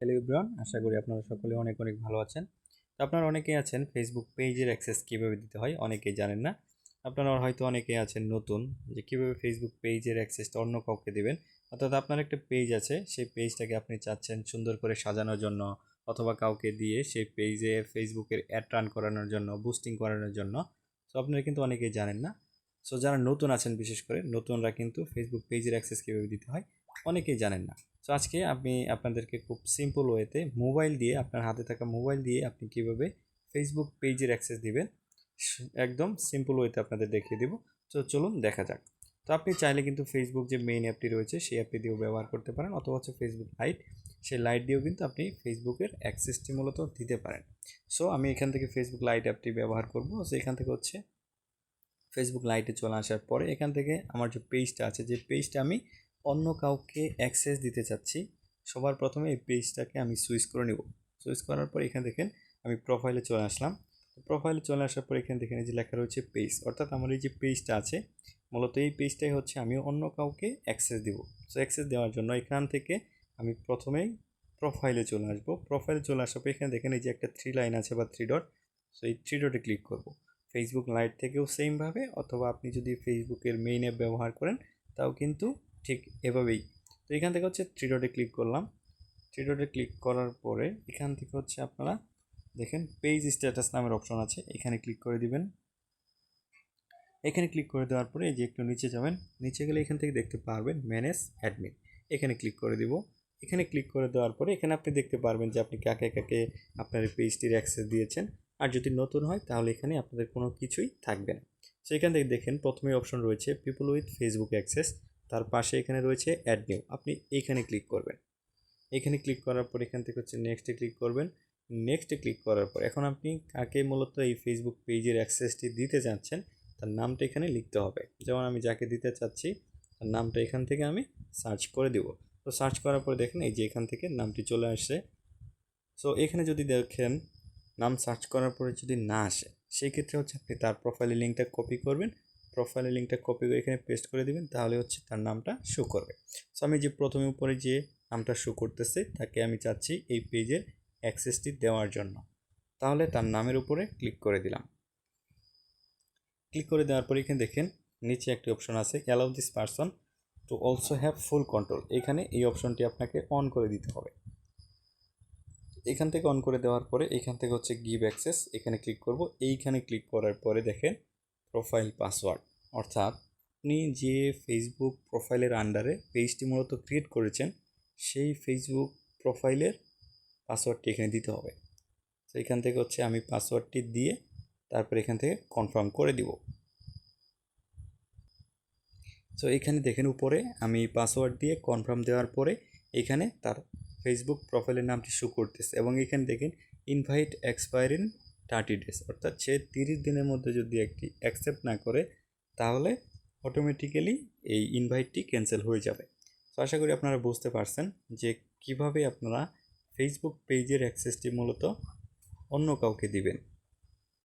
Hello আশা করি আপনারা সকলে অনেক অনেক ভালো আছেন। তো আপনারা অনেকেই আছেন ফেসবুক পেজের অ্যাক্সেস কীভাবে দিতে হয় অনেকেই জানেন না। আপনারা হয়তো অনেকেই আছেন নতুন যে কীভাবে ফেসবুক পেজের অ্যাক্সেসটা অন্য কাউকে দেবেন। অর্থাৎ আপনার একটা পেজ আছে, সেই পেজটাকে আপনি চাচ্ছেন সুন্দর করে সাজানোর জন্য অথবা কাউকে দিয়ে সেই পেজে ফেসবুকের অ্যাড রান করানোর জন্য বুস্টিং করানোর জন্য। সো আপনারা কিন্তু অনেকেই জানেন না। সো যারা নতুন আছেন বিশেষ করে, নতুনরা কিন্তু ফেসবুক পেজের অ্যাক্সেস কীভাবে দিতে হয় অনেকেই জানেন না। সো আজকে আমি আপনাদেরকে খুব সিম্পল ওয়েতে মোবাইল দিয়ে, আপনার হাতে থাকা মোবাইল দিয়ে আপনি কীভাবে ফেসবুক পেজের অ্যাক্সেস দিবেন, একদম সিম্পল ওয়েতে আপনাদের দেখিয়ে দিব। তো চলুন দেখা যাক। তো আপনি চাইলে কিন্তু ফেসবুক যে মেইন অ্যাপটি রয়েছে, সেই অ্যাপটি দিয়েও ব্যবহার করতে পারেন, অথবা হচ্ছে ফেসবুক লাইট সেই লাইট দিয়েও কিন্তু আপনি ফেসবুকের অ্যাক্সেসটি মূলত দিতে পারেন। সো আমি এখান থেকে ফেসবুক লাইট অ্যাপটি ব্যবহার করব। সো এখান থেকে হচ্ছে ফেসবুক লাইটে চলে আসার পরে এখান থেকে আমার যে পেজটা আছে, যে পেজটা আমি অন্য কাউকে অ্যাক্সেস দিতে চাচ্ছি, সবার প্রথমে এই পেজটাকে আমি সুইচ করে নেব। সুইচ করার পর এখানে দেখেন আমি প্রোফাইলে চলে আসলাম। প্রোফাইলে চলে আসার পর এখানে দেখেন যে লেখা রয়েছে পেজ অর্থাৎ আমার এই যে পেজটা আছে, মূলত এই পেজটাই হচ্ছে আমি অন্য কাউকে অ্যাক্সেস দিব। সো অ্যাক্সেস দেওয়ার জন্য এখান থেকে আমি প্রথমেই প্রোফাইলে চলে আসব। প্রোফাইলে চলে আসার পর এখানে দেখেন এই যে একটা থ্রি লাইন আছে বা থ্রি ডট সো এই থ্রি ডটে ক্লিক করব। ফেসবুক লাইট থেকেও সেমভাবে অথবা আপনি যদি ফেসবুকের মেইন অ্যাপ ব্যবহার করেন, তাও কিন্তু ঠিক এভাবেই। তো এখান থেকে হচ্ছে থ্রি ডটে ক্লিক করলাম। থ্রি ডটে ক্লিক করার পরে এখান থেকে হচ্ছে আপনারা দেখেন পেজ স্ট্যাটাস নামের অপশন আছে, এখানে ক্লিক করে দিবেন। এখানে ক্লিক করে দেওয়ার পরে এই যে একটু নিচে যাবেন, নিচে গেলে এখান থেকে দেখতে পারবেন ম্যানেজ অ্যাডমিন এখানে ক্লিক করে দিব। এখানে ক্লিক করে দেওয়ার পরে এখানে আপনি দেখতে পারবেন যে আপনি কাকে কাকে আপনার পেজটির অ্যাক্সেস দিয়েছেন। আর যদি নতুন হয় তাহলে এখানে আপনাদের কোনো কিছুই থাকবে না। সেখান থেকে দেখেন প্রথমে অপশন রয়েছে পিপল উইথ ফেসবুক অ্যাক্সেস তার পাশে এখানে রয়েছে অ্যাড নিউ আপনি এখানে ক্লিক করবেন। এখানে ক্লিক করার পর এখান থেকে হচ্ছে নেক্সটে ক্লিক করবেন। নেক্সটে ক্লিক করার পর এখন আপনি কাকে মূলত এই ফেসবুক পেজের অ্যাক্সেসটি দিতে চাচ্ছেন, তার নামটা এখানে লিখতে হবে। যেমন আমি যাকে দিতে চাচ্ছি, তার নামটা এখান থেকে আমি সার্চ করে দিব। তো সার্চ করার পর দেখেন এই যে এখান থেকে নামটি চলে আসছে। সো এখানে যদি দেখেন, নাম সার্চ করার পরে যদি না আসে সেই ক্ষেত্রে হচ্ছে আপনি তার প্রোফাইলের লিঙ্কটা কপি করবেন। প্রোফাইলের লিঙ্কটা কপি করে এখানে পেস্ট করে দিবেন, তাহলে হচ্ছে তার নামটা শো করবে। সো আমি যে প্রথমে উপরে যে নামটা শো করতেছে, তাকে আমি চাচ্ছি এই পেজের অ্যাক্সেসটি দেওয়ার জন্য। তাহলে তার নামের উপরে ক্লিক করে দিলাম। ক্লিক করে দেওয়ার পরে এখানে দেখেন, নিচে একটি অপশন আছে allow this person to also have full control এখানে এই অপশনটি আপনাকে অন করে দিতে হবে। এখান থেকে অন করে দেওয়ার পরে এখান থেকে হচ্ছে গিভ অ্যাক্সেস এখানে ক্লিক করব। এইখানে ক্লিক করার পরে দেখেন প্রোফাইল পাসওয়ার্ড অর্থাৎ আপনি যে ফেসবুক প্রোফাইলের আন্ডারে পেজটি মূলত ক্রিয়েট করেছেন, সেই ফেসবুক প্রোফাইলের পাসওয়ার্ডটি এখানে দিতে হবে। তো এখান থেকে হচ্ছে আমি পাসওয়ার্ডটি দিয়ে তারপর এখান থেকে কনফার্ম করে দিব। সো এখানে দেখেন উপরে আমি পাসওয়ার্ড দিয়ে কনফার্ম দেওয়ার পরে এখানে তার ফেসবুক প্রোফাইলের নামটি শো করতেছে এবং এখানে দেখেন ইনভাইট এক্সপায়ার থার্টি ডেজ, অর্থাৎ সে তিরিশ দিনের মধ্যে যদি একটি অ্যাকসেপ্ট না করে, তাহলে অটোমেটিক্যালি এই ইনভাইটটি ক্যান্সেল হয়ে যাবে। তো আশা করি আপনারা বুঝতে পারছেন যে কীভাবে আপনারা ফেসবুক পেজের অ্যাক্সেসটি মূলত অন্য কাউকে দিবেন।